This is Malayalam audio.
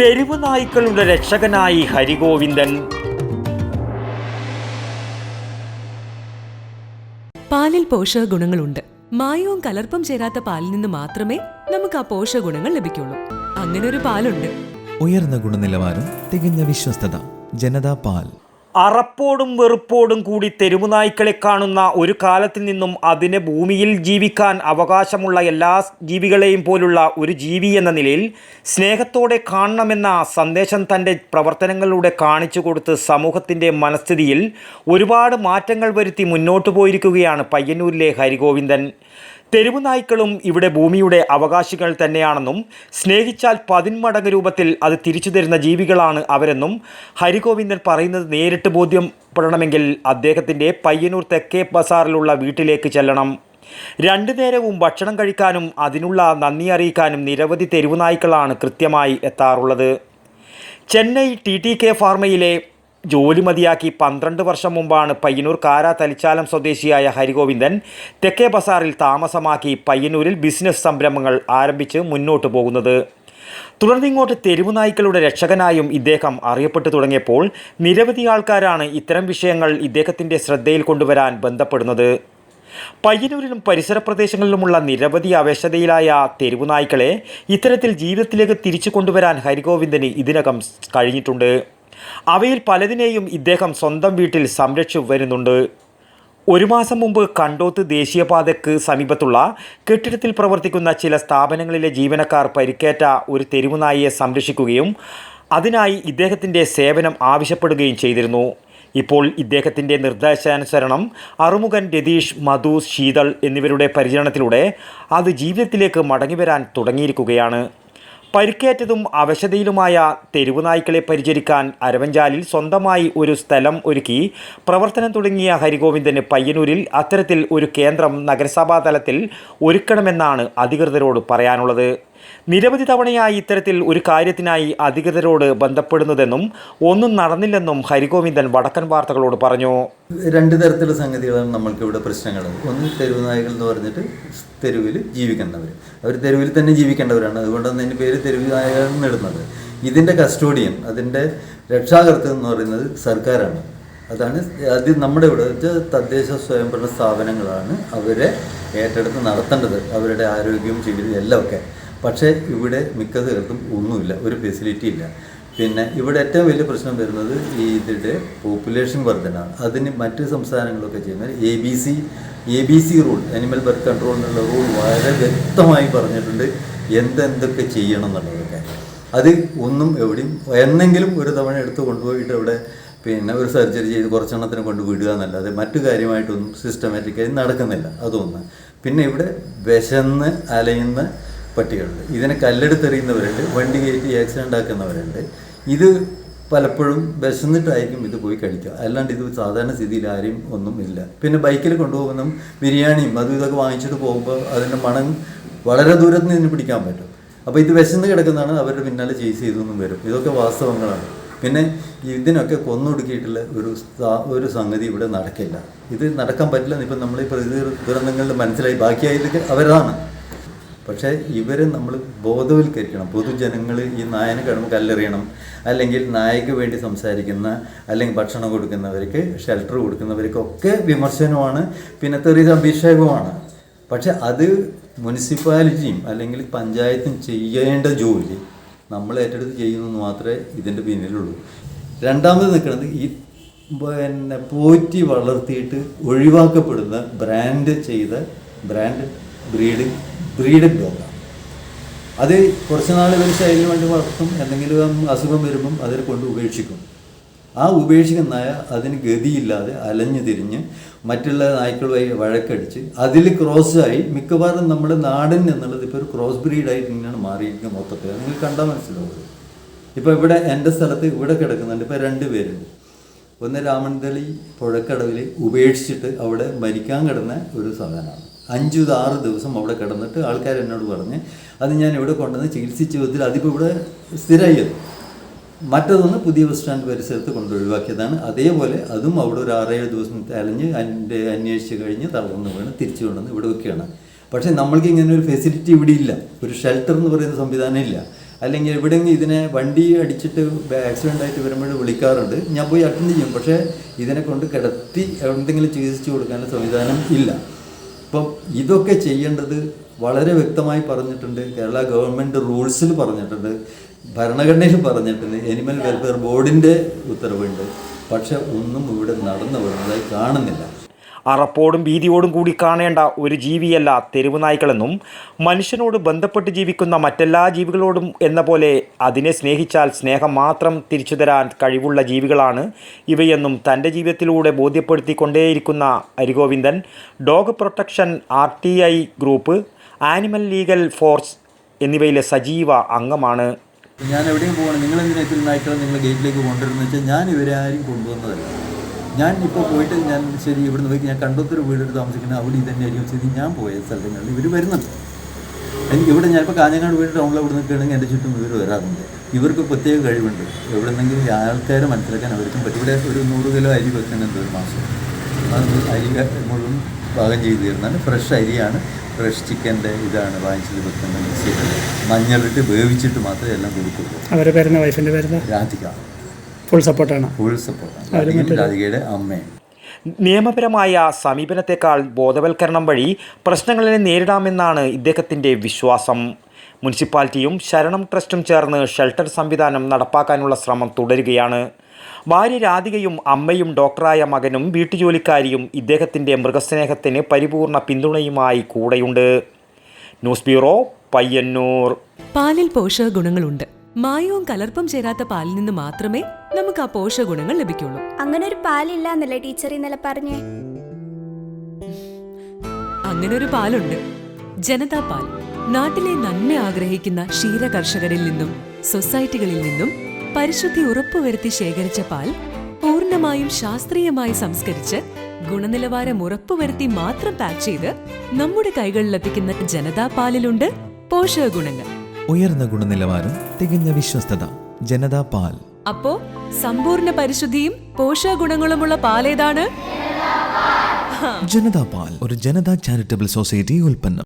തെരുവ് നായ്ക്കളുടെ രക്ഷകനായി ഹരിഗോവിന്ദൻ. പാലിൽ പോഷക ഗുണങ്ങളുണ്ട്. മായവും കലർപ്പും ചേരാത്ത പാലിൽ നിന്ന് മാത്രമേ നമുക്ക് ആ പോഷക ഗുണങ്ങൾ ലഭിക്കുള്ളൂ. അങ്ങനെ ഒരു പാലുണ്ട്. ഉയർന്ന ഗുണനിലവാരം തികഞ്ഞ വിശ്വസ്തത ജനതാ പാൽ. അറപ്പോടും വെറുപ്പോടും കൂടി തെരുവുനായ്ക്കളെ കാണുന്ന ഒരു കാലത്തിൽ നിന്നും അതിന് ഭൂമിയിൽ ജീവിക്കാൻ അവകാശമുള്ള എല്ലാ ജീവികളെയും പോലുള്ള ഒരു ജീവി എന്ന നിലയിൽ സ്നേഹത്തോടെ കാണണമെന്ന സന്ദേശം തന്റെ പ്രവർത്തനങ്ങളിലൂടെ കാണിച്ചു കൊടുത്ത് സമൂഹത്തിന്റെ മനസ്ഥിതിയിൽ ഒരുപാട് മാറ്റങ്ങൾ വരുത്തി മുന്നോട്ട് പോയിരിക്കുകയാണ് പയ്യന്നൂരിലെ ഹരിഗോവിന്ദൻ. തെരുവ് നായ്ക്കളും ഇവിടെ ഭൂമിയുടെ അവകാശികൾ തന്നെയാണെന്നും സ്നേഹിച്ചാൽ പതിന്മടങ്ങ് രൂപത്തിൽ അത് തിരിച്ചു തരുന്ന ജീവികളാണ് അവരെന്നും ഹരിഗോവിന്ദൻ പറയുന്നത് നേരിട്ട് ബോധ്യപ്പെടണമെങ്കിൽ അദ്ദേഹത്തിന്റെ പയ്യന്നൂർ തെക്കേ ബസാറിലുള്ള വീട്ടിലേക്ക് ചെല്ലണം. രണ്ടു നേരവും ഭക്ഷണം കഴിക്കാനും അതിനുള്ള നന്ദി അറിയിക്കാനും നിരവധി തെരുവു നായ്ക്കളാണ് കൃത്യമായി എത്താറുള്ളത്. ചെന്നൈ ടി ടി കെ ഫാർമയിലെ ജോലി മതിയാക്കി പന്ത്രണ്ട് വർഷം മുമ്പാണ് പയ്യന്നൂർ കാര തലിച്ചാലം സ്വദേശിയായ ഹരിഗോവിന്ദൻ തെക്കേ ബസാറിൽ താമസമാക്കി പയ്യന്നൂരിൽ ബിസിനസ് സംരംഭങ്ങൾ ആരംഭിച്ച് മുന്നോട്ട് പോകുന്നത്. തുടർന്നിങ്ങോട്ട് തെരുവു നായ്ക്കളുടെ രക്ഷകനായും ഇദ്ദേഹം അറിയപ്പെട്ടു തുടങ്ങിയപ്പോൾ നിരവധി ആൾക്കാരാണ് ഇത്തരം വിഷയങ്ങൾ ഇദ്ദേഹത്തിന്റെ ശ്രദ്ധയിൽ കൊണ്ടുവരാൻ ബന്ധപ്പെടുന്നത്. പയ്യന്നൂരിലും പരിസര പ്രദേശങ്ങളിലുമുള്ള നിരവധി അവശതയിലായ തെരുവു നായ്ക്കളെ ഇത്തരത്തിൽ ജീവിതത്തിലേക്ക് തിരിച്ചു കൊണ്ടുവരാൻ ഹരിഗോവിന്ദന് ഇതിനകം കഴിഞ്ഞിട്ടുണ്ട്. അവയിൽ പലതിനെയും ഇദ്ദേഹം സ്വന്തം വീട്ടിൽ സംരക്ഷിച്ചു വരുന്നുണ്ട്. ഒരു മാസം മുമ്പ് കണ്ടോത്ത് ദേശീയപാതയ്ക്ക് സമീപത്തുള്ള കെട്ടിടത്തിൽ പ്രവർത്തിക്കുന്ന ചില സ്ഥാപനങ്ങളിലെ ജീവനക്കാർ പരിക്കേറ്റ ഒരു തെരുവുനായിയെ സംരക്ഷിക്കുകയും അതിനായി ഇദ്ദേഹത്തിന്റെ സേവനം ആവശ്യപ്പെടുകയും ചെയ്തിരുന്നു. ഇപ്പോൾ ഇദ്ദേഹത്തിന്റെ നിർദ്ദേശാനുസരണം അറുമുഖൻ രതീഷ് മധു ശീതൾ എന്നിവരുടെ പരിചരണത്തിലൂടെ അത് ജീവിതത്തിലേക്ക് മടങ്ങിവരാൻ തുടങ്ങിയിരിക്കുകയാണ്. പരിക്കേറ്റതും അവശതയിലുമായ തെരുവുനായ്ക്കളെ പരിചരിക്കാൻ അരവഞ്ചാലിൽ സ്വന്തമായി ഒരു സ്ഥലം ഒരുക്കി പ്രവർത്തനം തുടങ്ങിയ ഹരിഗോവിന്ദന് പയ്യന്നൂരിൽ അത്തരത്തിൽ ഒരു കേന്ദ്രം നഗരസഭാ തലത്തിൽ ഒരുക്കണമെന്നാണ് അധികൃതരോട് പറയാനുള്ളത്. നിരവധി തവണയായി ഇത്തരത്തിൽ ഒരു കാര്യത്തിനായി അധികൃതരോട് ബന്ധപ്പെടുന്നതെന്നും ഒന്നും നടന്നില്ലെന്നും ഹരിഗോവിന്ദൻ വടക്കൻ വാർത്തകളോട് പറഞ്ഞു. രണ്ട് തരത്തിലുള്ള സംഗതികളാണ് നമ്മൾക്ക് ഇവിടെ പ്രശ്നങ്ങൾ ഒന്ന് തെരുവ് നായകൾ എന്ന് പറഞ്ഞിട്ട് തെരുവിൽ ജീവിക്കുന്നവർ അവർ തെരുവിൽ തന്നെ ജീവിക്കേണ്ടവരാണ്. അതുകൊണ്ടാണ് അതിന്റെ പേര് തെരുവ് നായകൾ എന്ന് ഇടുന്നത്. ഇതിന്റെ കസ്റ്റോഡിയൻ അതിന്റെ രക്ഷാകർത്തം എന്ന് പറയുന്നത് സർക്കാരാണ്. അതാണ് അത് നമ്മുടെ ഇവിടെ തദ്ദേശ സ്വയംഭരണ സ്ഥാപനങ്ങളാണ് അവരെ ഏറ്റെടുത്ത് നടത്തേണ്ടത്. അവരുടെ ആരോഗ്യവും ജീവിതവും എല്ലാം ഒക്കെ. പക്ഷേ ഇവിടെ മിക്ക സ്ഥലത്തും ഒന്നുമില്ല ഒരു ഫെസിലിറ്റി ഇല്ല. പിന്നെ ഇവിടെ ഏറ്റവും വലിയ പ്രശ്നം വരുന്നത് ഈ ഇതിന്റെ പോപ്പുലേഷൻ വർധന. അതിന് മറ്റ് സംസ്ഥാനങ്ങളൊക്കെ ചെയ്യുന്നത് A B C A B C rule animal birth control എന്നുള്ള റൂൾ വളരെ വ്യക്തമായി പറഞ്ഞിട്ടുണ്ട് എന്തെന്തൊക്കെ ചെയ്യണം എന്നുള്ളതൊക്കെ അത് ഒന്നും എവിടെയും എന്നെങ്കിലും ഒരു തവണ എടുത്ത് കൊണ്ടുപോയിട്ട് അവിടെ പിന്നെ ഒരു സർജറി ചെയ്ത് കുറച്ചെണ്ണത്തിന് കൊണ്ട് വിടുക എന്നല്ലാതെ മറ്റു കാര്യമായിട്ടൊന്നും സിസ്റ്റമാറ്റിക്കായി നടക്കുന്നില്ല അതൊന്ന്. പിന്നെ ഇവിടെ വിശന്ന് അലയുന്ന പട്ടികളുണ്ട്. ഇതിനെ കല്ലെടുത്തെറിയുന്നവരുണ്ട് വണ്ടി കയറ്റി ആക്സിഡന്റ് ആക്കുന്നവരുണ്ട്. ഇത് പലപ്പോഴും വിശന്നിട്ടായിരിക്കും ഇത് പോയി കഴിക്കുക. അല്ലാണ്ട് ഇത് സാധാരണ സ്ഥിതിയിൽ ആരും ഒന്നും ഇല്ല. പിന്നെ ബൈക്കിൽ കൊണ്ടുപോകുന്ന ബിരിയാണിയും അതും ഇതൊക്കെ വാങ്ങിച്ചിട്ട് പോകുമ്പോൾ അതിന്റെ മണം വളരെ ദൂരത്ത് നിന്ന് പിടിക്കാൻ പറ്റും. അപ്പോൾ ഇത് വിശന്ന് കിടക്കുന്നതാണ് അവരുടെ പിന്നാലെ ചേസ് ചെയ്തൊന്നും വരും. ഇതൊക്കെ വാസ്തവങ്ങളാണ്. പിന്നെ ഇതിനൊക്കെ കൊന്നൊടുക്കിയിട്ടുള്ള ഒരു ഒരു സംഗതി ഇവിടെ നടക്കില്ല. ഇത് നടക്കാൻ പറ്റില്ല ഇപ്പം നമ്മൾ ഈ പ്രകൃതി ദുരന്തങ്ങളിൽ മനസ്സിലായി. ബാക്കിയായത് അവരാണ്. പക്ഷേ ഇവരെ നമ്മൾ ബോധവൽക്കരിക്കണം. പൊതുജനങ്ങൾ ഈ നായനെ കാണുമ്പോൾ കല്ലെറിയണം. അല്ലെങ്കിൽ നായക്ക് വേണ്ടി സംസാരിക്കുന്ന അല്ലെങ്കിൽ ഭക്ഷണം കൊടുക്കുന്നവർക്ക് ഷെൽട്ടർ കൊടുക്കുന്നവർക്കൊക്കെ വിമർശനമാണ്. പിന്നെ തെറിയ അഭിഷേകമാണ് പക്ഷെ അത് മുനിസിപ്പാലിറ്റിയും അല്ലെങ്കിൽ പഞ്ചായത്തും ചെയ്യേണ്ട ജോലി നമ്മൾ ഏറ്റെടുത്ത് ചെയ്യുന്നത് മാത്രമേ ഇതിന്റെ പിന്നിലുള്ളൂ. രണ്ടാമത് നിൽക്കുന്നത് ഈ പിന്നെ പോറ്റി വളർത്തിയിട്ട് ഒഴിവാക്കപ്പെടുന്ന ബ്രാൻഡ് ചെയ്ത ബ്രാൻഡ് ബ്രീഡ് ബ്രീഡഡ് ഡോഗാണ് അത് കുറച്ച് നാൾ ഇവർ ശൈലിന് വേണ്ടി വളർത്തും എന്തെങ്കിലും അസുഖം വരുമ്പം അതിനെ കൊണ്ട് ഉപേക്ഷിക്കും. ആ ഉപേക്ഷിക്കുന്ന നായ അതിന് ഗതിയില്ലാതെ അലഞ്ഞു തിരിഞ്ഞ് മറ്റുള്ള നായ്ക്കളുമായി വഴക്കടിച്ച് അതിൽ ക്രോസായി മിക്കവാറും നമ്മുടെ നാടൻ എന്നുള്ളത് ഇപ്പോൾ ഒരു ക്രോസ് ബ്രീഡായിട്ട് തന്നെയാണ് മാറിയിരിക്കുന്നത് മൊത്തത്തിൽ. നിങ്ങൾ കണ്ടാൽ മനസ്സിലാവുക ഇപ്പോൾ ഇവിടെ എന്റെ സ്ഥലത്ത് ഇവിടെ കിടക്കുന്നുണ്ട് ഇപ്പോൾ രണ്ട് പേരുണ്ട്. ഒന്ന് രാമൻതളി പുഴക്കടവിൽ ഉപേക്ഷിച്ചിട്ട് അവിടെ മരിക്കാൻ കിടന്ന ഒരു സാധനമാണ്. അഞ്ചു ആറ് ദിവസം അവിടെ കിടന്നിട്ട് ആൾക്കാർ എന്നോട് പറഞ്ഞ് അത് ഞാൻ ഇവിടെ കൊണ്ടുവന്ന് ചികിത്സിച്ച വിധത്തിൽ അതിപ്പോൾ ഇവിടെ സ്ഥിരമായത് മറ്റതൊന്ന് പുതിയ ബസ് സ്റ്റാൻഡ് പരിസരത്ത് കൊണ്ട് ഒഴിവാക്കിയതാണ്. അതേപോലെ അതും അവിടെ ഒരു ആറേഴ് ദിവസം അലഞ്ഞ് അതിന്റെ അന്വേഷിച്ച് കഴിഞ്ഞ് തളർന്ന് വീണ് തിരിച്ചു കൊണ്ടുവന്ന് ഇവിടെ വെക്കുകയാണ്. പക്ഷേ നമ്മൾക്ക് ഇങ്ങനെ ഒരു ഫെസിലിറ്റി ഇവിടെ ഇല്ല. ഒരു ഷെൽട്ടർ എന്ന് പറയുന്ന സംവിധാനം ഇല്ല. അല്ലെങ്കിൽ എവിടെയെങ്കിലും ഇതിനെ വണ്ടി അടിച്ചിട്ട് ആക്സിഡന്റ് ആയിട്ട് വരുമ്പോൾ വിളിക്കാറുണ്ട്. ഞാൻ പോയി അറ്റൻഡ് ചെയ്യും. പക്ഷേ ഇതിനെ കൊണ്ട് കിടത്തി എന്തെങ്കിലും ചികിത്സിച്ച് കൊടുക്കാനുള്ള സംവിധാനം ഇല്ല. അപ്പം ഇതൊക്കെ ചെയ്യേണ്ടത് വളരെ വ്യക്തമായി പറഞ്ഞിട്ടുണ്ട്. കേരള ഗവൺമെന്റ് റൂൾസിൽ പറഞ്ഞിട്ടുണ്ട്. ഭരണഘടനയിൽ പറഞ്ഞിട്ടുണ്ട്. എനിമൽ വെൽഫെയർ ബോർഡിന്റെ ഉത്തരവുണ്ട്. പക്ഷെ ഒന്നും ഇവിടെ നടന്നു വരുന്നതായി കാണുന്നില്ല. അറപ്പോടും ഭീതിയോടും കൂടി കാണേണ്ട ഒരു ജീവിയല്ല തെരുവ് നായ്ക്കളെന്നും മനുഷ്യനോട് ബന്ധപ്പെട്ട് ജീവിക്കുന്ന മറ്റെല്ലാ ജീവികളോടും എന്ന പോലെ അതിനെ സ്നേഹിച്ചാൽ സ്നേഹം മാത്രം തിരിച്ചു തരാൻ കഴിവുള്ള ജീവികളാണ് ഇവയെന്നും തന്റെ ജീവിതത്തിലൂടെ ബോധ്യപ്പെടുത്തിക്കൊണ്ടേയിരിക്കുന്ന Harigovindan dog protection R group animal legal force എന്നിവയിലെ സജീവ അംഗമാണ്. ഞാൻ എവിടെയും പോകണം. നിങ്ങൾ എന്തിനാ ഇത്തിരി നിങ്ങൾ ഗേറ്റിലേക്ക് കൊണ്ടുവരുന്നത് വെച്ചാൽ ഞാൻ ഇവരെ ആരും കൊണ്ടുവന്നതല്ല. ഞാൻ ഇപ്പോൾ പോയിട്ട് ഞാൻ ശരി ഇവിടുന്ന് പോയി ഞാൻ കണ്ടത്തൊരു വീടെടുത്ത് താമസിക്കുന്നത് അവിടെ ഇതന്നെയായിരിക്കും ശരി ഞാൻ പോയ സ്ഥലങ്ങളിൽ ഇവർ വരുന്നുണ്ട്. എനിക്ക് ഇവിടെ ഞാനിപ്പോൾ കാഞ്ഞങ്ങാട് വീട് ടൗണിൽ ഇവിടെ നിൽക്കുകയാണെങ്കിൽ എന്റെ ചുറ്റും ഇവർ വരാറുണ്ട്. ഇവർക്ക് പ്രത്യേക കഴിവുണ്ട്. എവിടെന്നെങ്കിലും നിന്നെങ്കിലും ആൾക്കാരെ മനസ്സിലാക്കാൻ അവർക്കും പറ്റും. ഇവിടെ ഒരു നൂറ് കിലോ അരി വെക്കുന്നുണ്ട് ഒരു മാസം. അത് അരി മുഴുവൻ പാകം ചെയ്ത് തരുന്നതാണ് ഫ്രഷ് അരിയാണ്. ഫ്രഷ് ചിക്കന്റെ ഇതാണ് വാങ്ങിച്ചത് വെക്കുന്നത്. മിക്സ് ചെയ്തത് മഞ്ഞളിട്ട് വേവിച്ചിട്ട് മാത്രമേ എല്ലാം കൊടുക്കുള്ളൂ. അവരുടെ പേരുന്ന വൈഫിന്റെ രാധിക. ഫുൾ സപ്പോർട്ടാണ് ഫുൾ സപ്പോർട്ടാണ് രാധികയുടെ അമ്മയും നിയമപരമായ സമീപനത്തെക്കാൾ ബോധവൽക്കരണം വഴി പ്രശ്നങ്ങളെ നേരിടാമെന്നാണ് ഇദ്ദേഹത്തിന്റെ വിശ്വാസം. മുനിസിപ്പാലിറ്റിയും ശരണം ട്രസ്റ്റും ചേർന്ന് ഷെൽട്ടർ സംവിധാനം നടപ്പാക്കാനുള്ള ശ്രമം തുടരുകയാണ്. ഭാര്യ രാധികയും അമ്മയും ഡോക്ടറായ മകനും വീട്ടുജോലിക്കാരിയും ഇദ്ദേഹത്തിന്റെ മൃഗസ്നേഹത്തിന് പരിപൂർണ പിന്തുണയുമായി കൂടെയുണ്ട്. News bureau Payyanur. പാലിൽ പോഷക ഗുണങ്ങളുണ്ട്. മായവും കലർപ്പും ചേരാത്ത പാലിൽ നിന്ന് മാത്രമേ നമുക്ക് ആ പോഷക ഗുണങ്ങൾ ലഭിക്കുള്ളൂ. അങ്ങനെ ഒരു പാലില്ല എന്നല്ലേ ടീച്ചർ ഇന്നലെ പറഞ്ഞേ? അങ്ങനെ ഒരു പാലുണ്ട്. ജനതാ പാൽ. നാട്ടിലെ നന്മ ആഗ്രഹിക്കുന്ന ക്ഷീര കർഷകരിൽ നിന്നും സൊസൈറ്റികളിൽ നിന്നും പരിശുദ്ധി ഉറപ്പുവരുത്തി ശേഖരിച്ച പാൽ പൂർണമായും ശാസ്ത്രീയമായി സംസ്കരിച്ച് ഗുണനിലവാരം ഉറപ്പുവരുത്തി മാത്രം പാക്ക് ചെയ്ത് നമ്മുടെ കൈകളിലെത്തിക്കുന്ന ജനതാ പാലിലുണ്ട് പോഷക ഗുണങ്ങൾ ഉയർന്ന ഗുണനിലവാരം തികഞ്ഞ വിശ്വസ്തത ജനതാ പാൽ. അപ്പോ സമ്പൂർണ പരിശുദ്ധിയും പോഷകഗുണങ്ങളുമുള്ള പാലേതാണ് ജനതാ പാൽ. ഒരു ജനതാ ചാരിറ്റബിൾ സൊസൈറ്റി ഉൽപ്പന്നം.